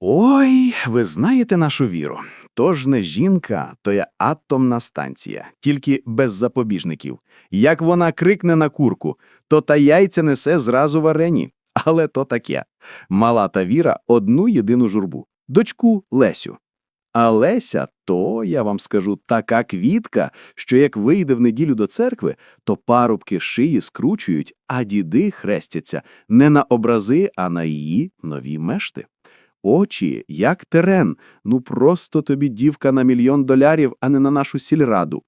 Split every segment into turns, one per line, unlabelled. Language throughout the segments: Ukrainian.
Ой, ви знаєте нашу віру. Тож не жінка, то є атомна станція, тільки без запобіжників. Як вона крикне на курку, то та яйця несе зразу варені. Але то таке. Мала та віра одну єдину журбу дочку Лесю. А Леся, то, я вам скажу, така квітка, що як вийде в неділю до церкви, то парубки шиї скручують, а діди хрестяться не на образи, а на її нові мешти. Очі, як терен, ну просто тобі дівка на мільйон долярів, а не на нашу сільраду.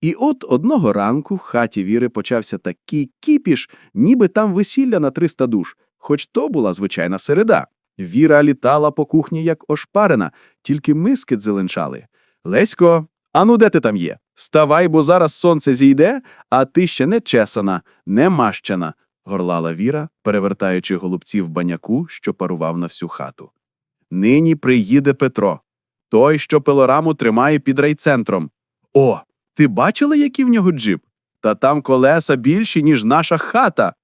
І от одного ранку в хаті Віри почався такий кіпіш, ніби там весілля на 300 душ, хоч то була звичайна середа. Віра літала по кухні, як ошпарена, тільки миски дзеленчали. Лесько, ану де ти там є? Ставай, бо зараз сонце зійде, а ти ще не чесана, не мащена, горлала Віра, перевертаючи голубці в баняку, що парував на всю хату. Нині приїде Петро, той, що пилораму тримає під райцентром. О, ти бачила, який в нього джип? Та там колеса більші, ніж наша хата.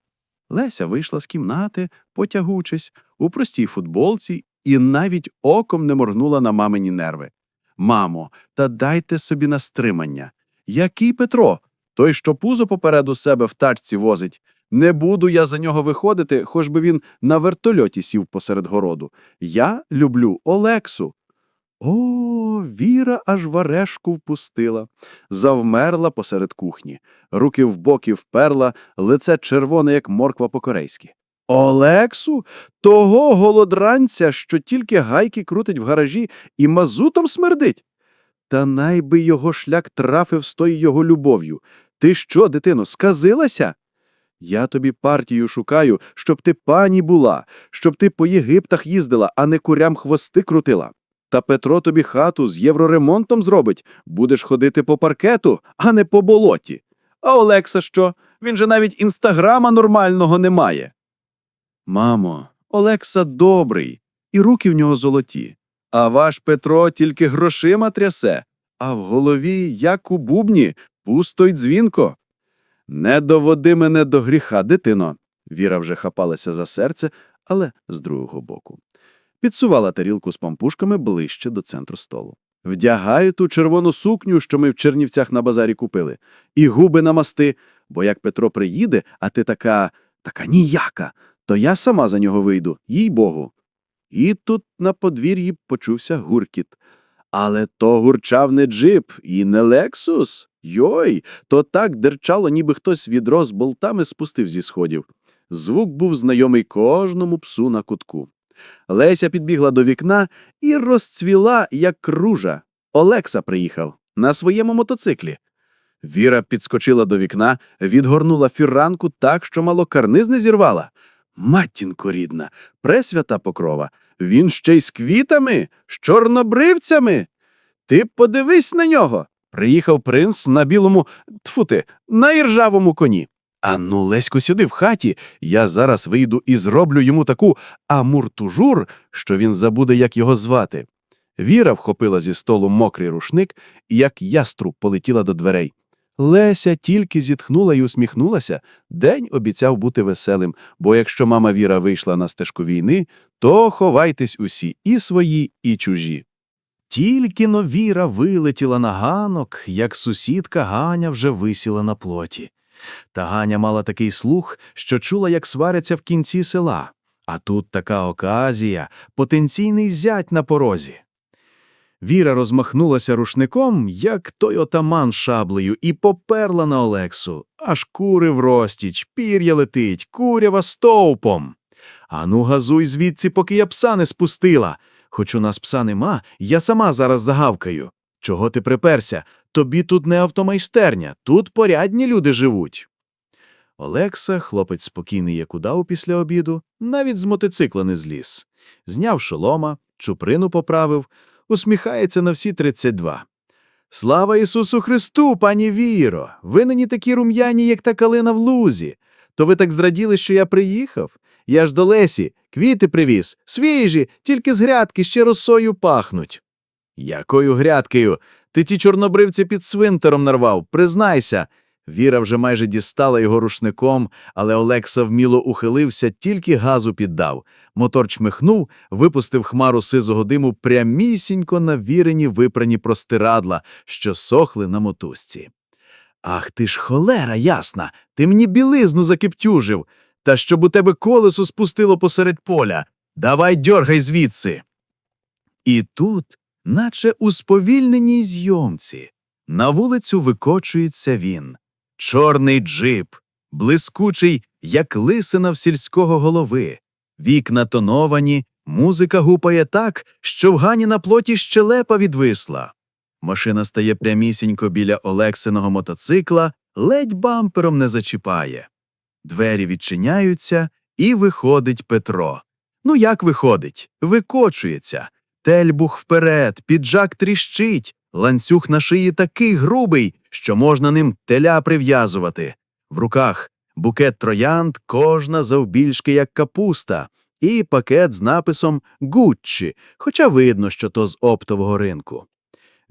Леся вийшла з кімнати, потягучись, у простій футболці і навіть оком не моргнула на мамині нерви. Мамо, та дайте собі на стримання. Який Петро? Той, що пузо попереду себе в тачці возить. Не буду я за нього виходити, хоч би він на вертольоті сів посеред городу. Я люблю Олексу. О, Віра аж варешку впустила, завмерла посеред кухні, руки в боки вперла, лице червоне, як морква по-корейськи. Олексу? Того голодранця, що тільки гайки крутить в гаражі і мазутом смердить? Та найби його шлях трафив з тою його любов'ю. Ти що, дитино, сказилася? Я тобі партію шукаю, щоб ти пані була, щоб ти по Єгиптах їздила, а не курям хвости крутила. Та Петро тобі хату з євроремонтом зробить, будеш ходити по паркету, а не по болоті. А Олекса що? Він же навіть інстаграма нормального не має. Мамо, Олекса добрий, і руки в нього золоті. А ваш Петро тільки грошима трясе, а в голові, як у бубні, пусто й дзвінко. Не доводи мене до гріха, дитино. Віра вже хапалася за серце, але з другого боку. Підсувала тарілку з пампушками ближче до центру столу. Вдягай ту червону сукню, що ми в Чернівцях на базарі купили, і губи намасти, бо як Петро приїде, а ти така, така ніяка, то я сама за нього вийду, їй богу. І тут на подвір'ї почувся гуркіт. Але то гурчав не джип і не лексус. Йой, то так дерчало, ніби хтось відро з болтами спустив зі сходів. Звук був знайомий кожному псу на кутку. Леся підбігла до вікна і розцвіла, як кружа. Олекса приїхав на своєму мотоциклі. Віра підскочила до вікна, відгорнула фіранку так, що мало карниз не зірвала. Матінко рідна, пресвята покрова. Він ще й з квітами, з чорнобривцями. Ти подивись на нього. Приїхав принц на білому тфу ти, на іржавому коні. А ну, Лесько, сюди в хаті. Я зараз вийду і зроблю йому таку амуртужур, що він забуде, як його звати. Віра вхопила зі столу мокрий рушник і як яструб полетіла до дверей. Леся тільки зітхнула і усміхнулася. День обіцяв бути веселим, бо якщо мама Віра вийшла на стежку війни, то ховайтесь усі, і свої, і чужі. Тільки но Віра вилетіла на ганок, як сусідка Ганя вже висіла на плоті. Та Ганя мала такий слух, що чула, як сваряться в кінці села. А тут така оказія, потенційний зять на порозі. Віра розмахнулася рушником, як той отаман шаблею, і поперла на Олексу. Аж кури в розтіч, пір'я летить, курява стовпом. Ану, газуй звідси, поки я пса не спустила. Хоч у нас пса нема, я сама зараз загавкаю. Чого ти приперся? Тобі тут не автомайстерня, тут порядні люди живуть. Олекса, хлопець спокійний, як удав після обіду, навіть з мотоцикла не зліз. Зняв шолома, чуприну поправив, усміхається на всі 32. Слава Ісусу Христу, пані Віро! Ви нині такі рум'яні, як та калина в лузі. То ви так зраділи, що я приїхав? Я ж до Лесі, квіти привіз, свіжі, тільки з грядки ще росою пахнуть. Якою грядкою? Ти ті чорнобривці під свинтером нарвав, признайся. Віра вже майже дістала його рушником, але Олекса вміло ухилився, тільки газу піддав. Мотор чмихнув, випустив хмару сизого диму прямісінько на вірені випрані простирадла, що сохли на мотузці. Ах ти ж холера ясна, ти мені білизну закиптюжив, та щоб у тебе колесо спустило посеред поля. Давай дьоргай звідси. І тут, наче у сповільненій зйомці, на вулицю викочується він. Чорний джип, блискучий, як лисина в сільського голови. Вікна тоновані, музика гупає так, що в гані на плоті щелепа відвисла. Машина стає прямісінько біля Олексиного мотоцикла, ледь бампером не зачіпає. Двері відчиняються, і виходить Петро. Ну як виходить? Викочується. Тельбух вперед, піджак тріщить, ланцюг на шиї такий грубий, що можна ним теля прив'язувати. В руках букет троянд, кожна завбільшки, як капуста, і пакет з написом Гуччі, хоча видно, що то з оптового ринку.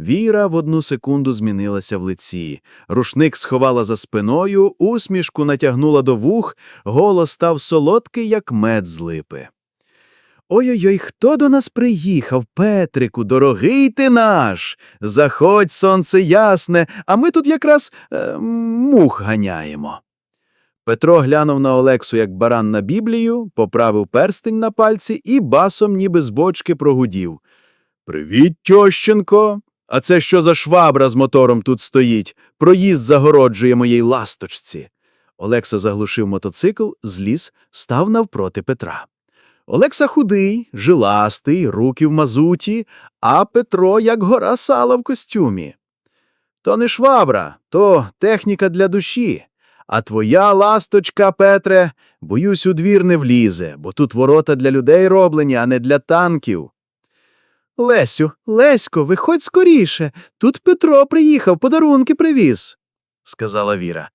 Віра в одну секунду змінилася в лиці. Рушник сховала за спиною, усмішку натягнула до вух, голос став солодкий, як мед з липи. Ой-ой-ой, хто до нас приїхав, Петрику, дорогий ти наш. Заходь, сонце ясне, а ми тут якраз е, мух ганяємо. Петро глянув на Олексу, як баран на Біблію, поправив перстень на пальці і басом, ніби з бочки, прогудів. Привіт, тьощенко. А це що за швабра з мотором тут стоїть? Проїзд загороджує моїй ласточці. Олекса заглушив мотоцикл, зліз, став навпроти Петра. Олекса худий, жиластий, руки в мазуті, а Петро як гора сала в костюмі. То не швабра, то техніка для душі. А твоя ласточка, Петре, боюсь, у двір не влізе, бо тут ворота для людей роблені, а не для танків. Лесю, Лесько, виходь скоріше. Тут Петро приїхав, подарунки привіз, сказала Віра.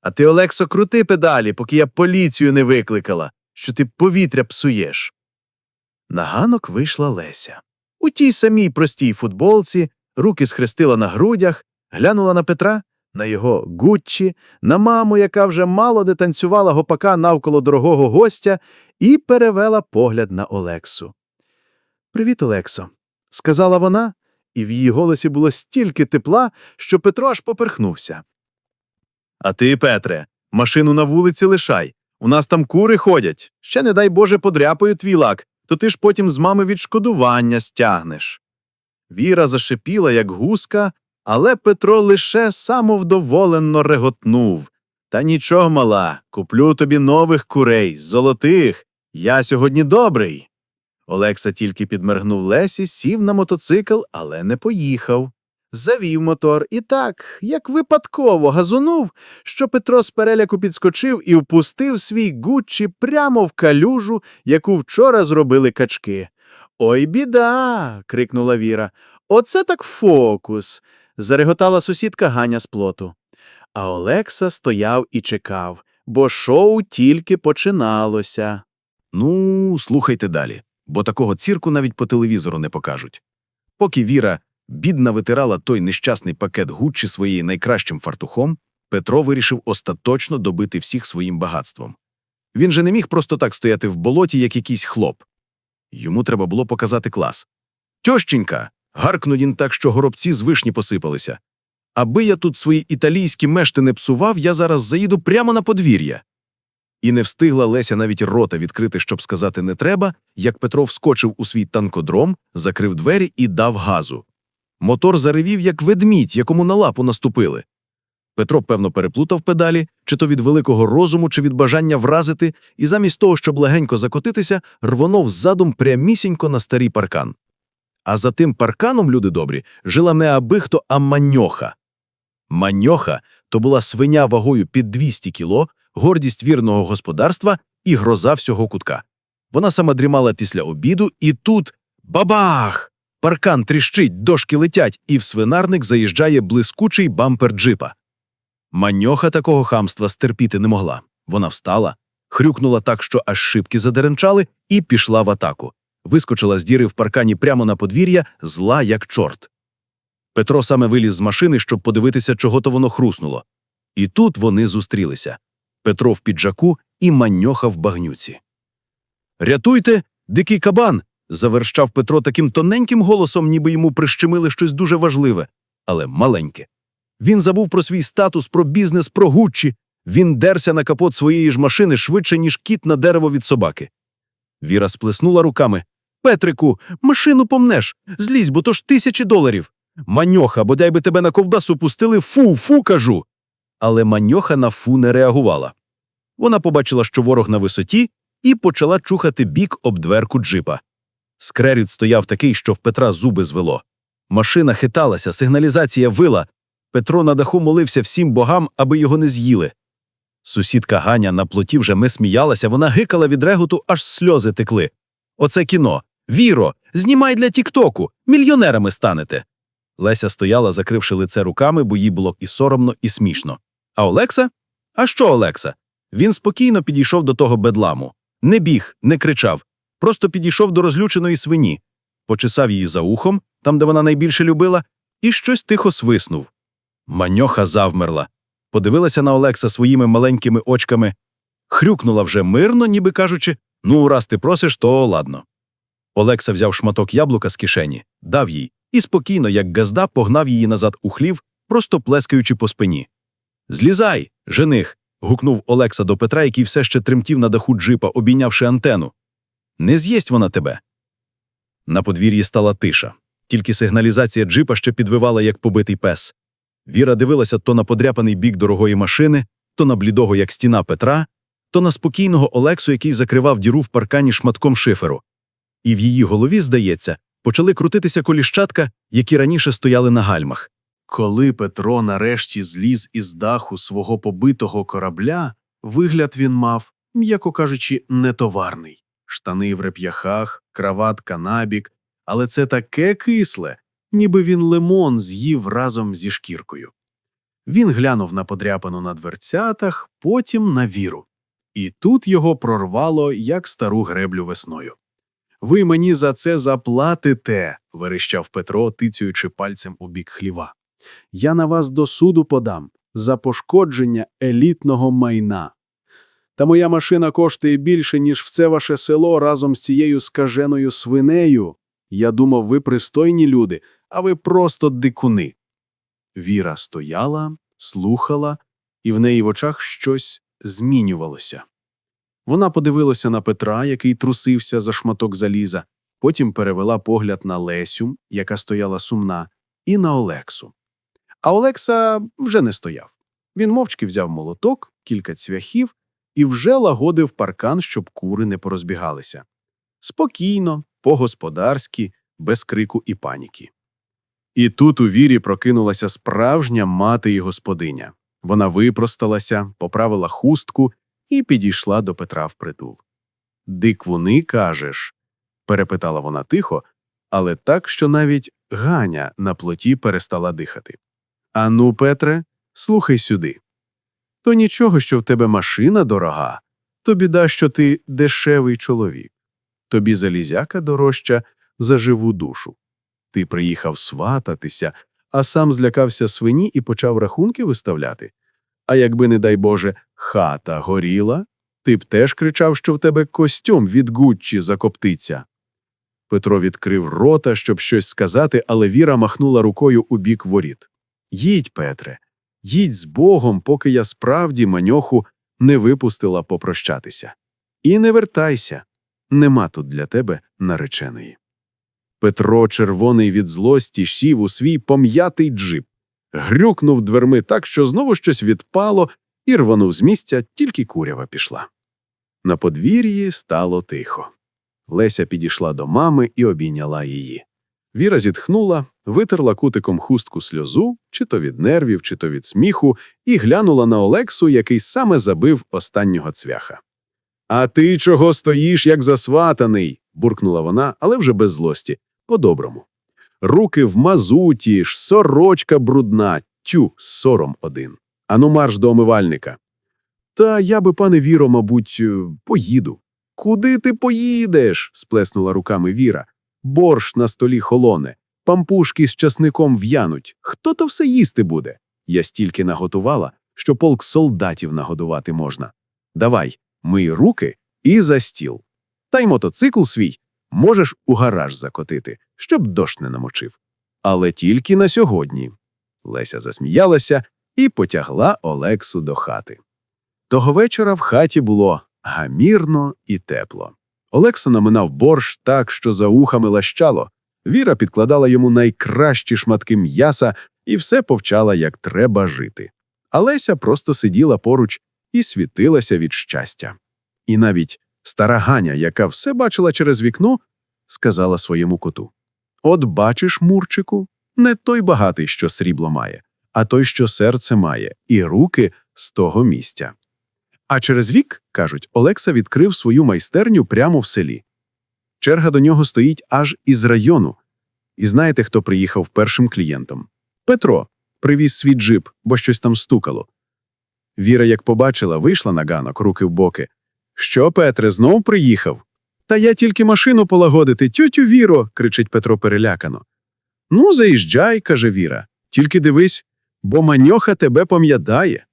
А ти, Олексо, крути педалі, поки я поліцію не викликала, що ти повітря псуєш. На ганок вийшла Леся. У тій самій простій футболці, руки схрестила на грудях, глянула на Петра, на його гуччі, на маму, яка вже мало де танцювала гопака навколо дорогого гостя, і перевела погляд на Олексу. Привіт, Олексо, сказала вона, і в її голосі було стільки тепла, що Петро аж поперхнувся. А ти, Петре, машину на вулиці лишай. У нас там кури ходять. Ще, не дай Боже, подряпаю твій лак, то ти ж потім з мами відшкодування стягнеш. Віра зашипіла, як гуска, але Петро лише самовдоволенно реготнув. Та нічого, мала, куплю тобі нових курей, золотих. Я сьогодні добрий. Олекса тільки підмергнув Лесі, сів на мотоцикл, але не поїхав. Завів мотор і так, як випадково газунув, що Петро з переляку підскочив і впустив свій гуччі прямо в калюжу, яку вчора зробили качки. Ой, біда. крикнула Віра. Оце так фокус. зареготала сусідка Ганя з плоту. А Олекса стояв і чекав, бо шоу тільки починалося.
Ну, слухайте далі, бо такого цирку навіть по телевізору не покажуть. Поки Віра бідна витирала той нещасний пакет Гуччі своїм найкращим фартухом, Петро вирішив остаточно добити всіх своїм багатством. Він же не міг просто так стояти в болоті, як якийсь хлоп. Йому треба було показати клас. Тьощенька. гаркнув він так, що горобці з вишні посипалися. Аби я тут свої італійські мешти не псував, я зараз заїду прямо на подвір'я. І не встигла Леся навіть рота відкрити, щоб сказати не треба, як Петро вскочив у свій танкодром, закрив двері і дав газу. Мотор заревів, як ведмідь, якому на лапу наступили. Петро, певно, переплутав педалі, чи то від великого розуму, чи від бажання вразити, і замість того, щоб легенько закотитися, рвонув задум прямісінько на старий паркан. А за тим парканом, люди добрі, жила не аби хто, а маньоха. Маньоха то була свиня вагою під 200 кіло, гордість вірного господарства і гроза всього кутка. Вона сама дрімала після обіду, і тут бабах! Паркан тріщить, дошки летять, і в свинарник заїжджає блискучий бампер джипа. Маньоха такого хамства стерпіти не могла. Вона встала, хрюкнула так, що аж шибки задеренчали, і пішла в атаку. Вискочила з діри в паркані прямо на подвір'я, зла як чорт. Петро саме виліз з машини, щоб подивитися, чого то воно хруснуло. І тут вони зустрілися Петро в піджаку і маньоха в багнюці. Рятуйте, дикий кабан. заверщав Петро таким тоненьким голосом, ніби йому прищемили щось дуже важливе, але маленьке. Він забув про свій статус, про бізнес, про Гуччі. Він дерся на капот своєї ж машини швидше, ніж кіт на дерево від собаки. Віра сплеснула руками. Петрику, машину помнеш. Злізь, бо то ж тисячі доларів. Маньоха, бодай би тебе на ковбасу пустили, фу, фу, кажу. Але маньоха на фу не реагувала. Вона побачила, що ворог на висоті, і почала чухати бік об дверку джипа. Скреріт стояв такий, що в Петра зуби звело. Машина хиталася, сигналізація вила. Петро на даху молився всім богам, аби його не з'їли. Сусідка Ганя на плоті вже ми сміялася, вона гикала від реготу, аж сльози текли. Оце кіно. Віро, знімай для Тіктоку, мільйонерами станете. Леся стояла, закривши лице руками, бо їй було і соромно, і смішно. А Олекса? А що Олекса? Він спокійно підійшов до того бедламу. Не біг, не кричав. Просто підійшов до розлюченої свині, почесав її за ухом, там, де вона найбільше любила, і щось тихо свиснув. Маньоха завмерла. Подивилася на Олекса своїми маленькими очками, хрюкнула вже мирно, ніби кажучи ну, раз ти просиш, то ладно. Олекса взяв шматок яблука з кишені, дав їй і спокійно, як газда, погнав її назад у хлів, просто плескаючи по спині. Злізай, жених. гукнув Олекса до Петра, який все ще тремтів на даху джипа, обійнявши антену. Не з'їсть вона тебе. На подвір'ї стала тиша, тільки сигналізація джипа ще підвивала, як побитий пес. Віра дивилася то на подряпаний бік дорогої машини, то на блідого, як стіна Петра, то на спокійного Олексу, який закривав діру в паркані шматком шиферу. І в її голові, здається, почали крутитися коліщатка, які раніше стояли на гальмах.
Коли Петро нарешті зліз із даху свого побитого корабля, вигляд він мав, м'яко кажучи, нетоварний. Штани в реп'яхах, краватка набік, але це таке кисле, ніби він лимон з'їв разом зі шкіркою. Він глянув на подряпану на дверцятах, потім на віру. І тут його прорвало, як стару греблю весною. Ви мені за це заплатите, верещав Петро, тицюючи пальцем у бік хліва. Я на вас до суду подам за пошкодження елітного майна. Та моя машина коштує більше, ніж в це ваше село разом з цією скаженою свинею. Я думав, ви пристойні люди, а ви просто дикуни. Віра стояла, слухала, і в неї в очах щось змінювалося. Вона подивилася на Петра, який трусився за шматок заліза, потім перевела погляд на Лесю, яка стояла сумна, і на Олексу. А Олекса вже не стояв. Він мовчки взяв молоток, кілька цвяхів і вже лагодив паркан, щоб кури не порозбігалися. Спокійно, по-господарськи, без крику і паніки. І тут у вірі прокинулася справжня мати і господиня. Вона випросталася, поправила хустку і підійшла до Петра впритул. Диквуни, кажеш? перепитала вона тихо, але так, що навіть Ганя на плоті перестала дихати. Ану, Петре, слухай сюди. То нічого, що в тебе машина дорога, то біда, що ти дешевий чоловік. Тобі залізяка дорожча за живу душу. Ти приїхав свататися, а сам злякався свині і почав рахунки виставляти. А якби, не дай Боже, хата горіла, ти б теж кричав, що в тебе костюм від Гуччі закоптиться. Петро відкрив рота, щоб щось сказати, але Віра махнула рукою у бік воріт. Їдь, Петре, їдь з Богом, поки я справді маньоху не випустила попрощатися. І не вертайся, нема тут для тебе нареченої. Петро, червоний від злості, сів у свій пом'ятий джип, грюкнув дверми так, що знову щось відпало, і рвонув з місця, тільки курява пішла. На подвір'ї стало тихо. Леся підійшла до мами і обійняла її. Віра зітхнула, витерла кутиком хустку сльозу, чи то від нервів, чи то від сміху, і глянула на Олексу, який саме забив останнього цвяха. А ти чого стоїш, як засватаний? буркнула вона, але вже без злості, по-доброму. Руки в мазуті ж, сорочка брудна, тю, сором один. Ану марш до омивальника. Та я би, пане Віро, мабуть, е, поїду. Куди ти поїдеш? сплеснула руками Віра. Борщ на столі холоне, пампушки з часником в'януть. Хто то все їсти буде? Я стільки наготувала, що полк солдатів нагодувати можна. Давай, мий руки і за стіл. Та й мотоцикл свій можеш у гараж закотити, щоб дощ не намочив. Але тільки на сьогодні. Леся засміялася і потягла Олексу до хати. Того вечора в хаті було гамірно і тепло. Олекса наминав борщ так, що за ухами лащало. Віра підкладала йому найкращі шматки м'яса і все повчала, як треба жити. А Леся просто сиділа поруч і світилася від щастя. І навіть стара Ганя, яка все бачила через вікно, сказала своєму коту: От бачиш, Мурчику, не той багатий, що срібло має, а той, що серце має, і руки з того місця. А через вік, кажуть, Олекса відкрив свою майстерню прямо в селі. Черга до нього стоїть аж із району. І знаєте, хто приїхав першим клієнтом? Петро привіз свій джип, бо щось там стукало. Віра, як побачила, вийшла на ганок, руки в боки. Що, Петре, знов приїхав? Та я тільки машину полагодити, тьотю Віро, кричить Петро перелякано. Ну, заїжджай, каже Віра. Тільки дивись, бо маньоха тебе пам'ятає.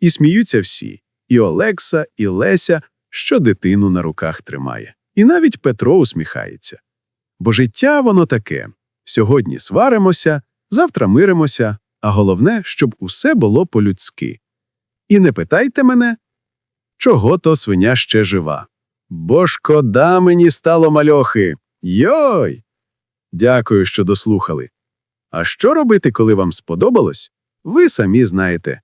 І сміються всі і Олекса, і Леся, що дитину на руках тримає. І навіть Петро усміхається. Бо життя воно таке. Сьогодні сваримося, завтра миримося, а головне, щоб усе було по-людськи. І не питайте мене, чого то свиня ще жива. Бо шкода мені стало мальохи. Йой! Дякую, що дослухали. А що робити, коли вам сподобалось? Ви самі знаєте.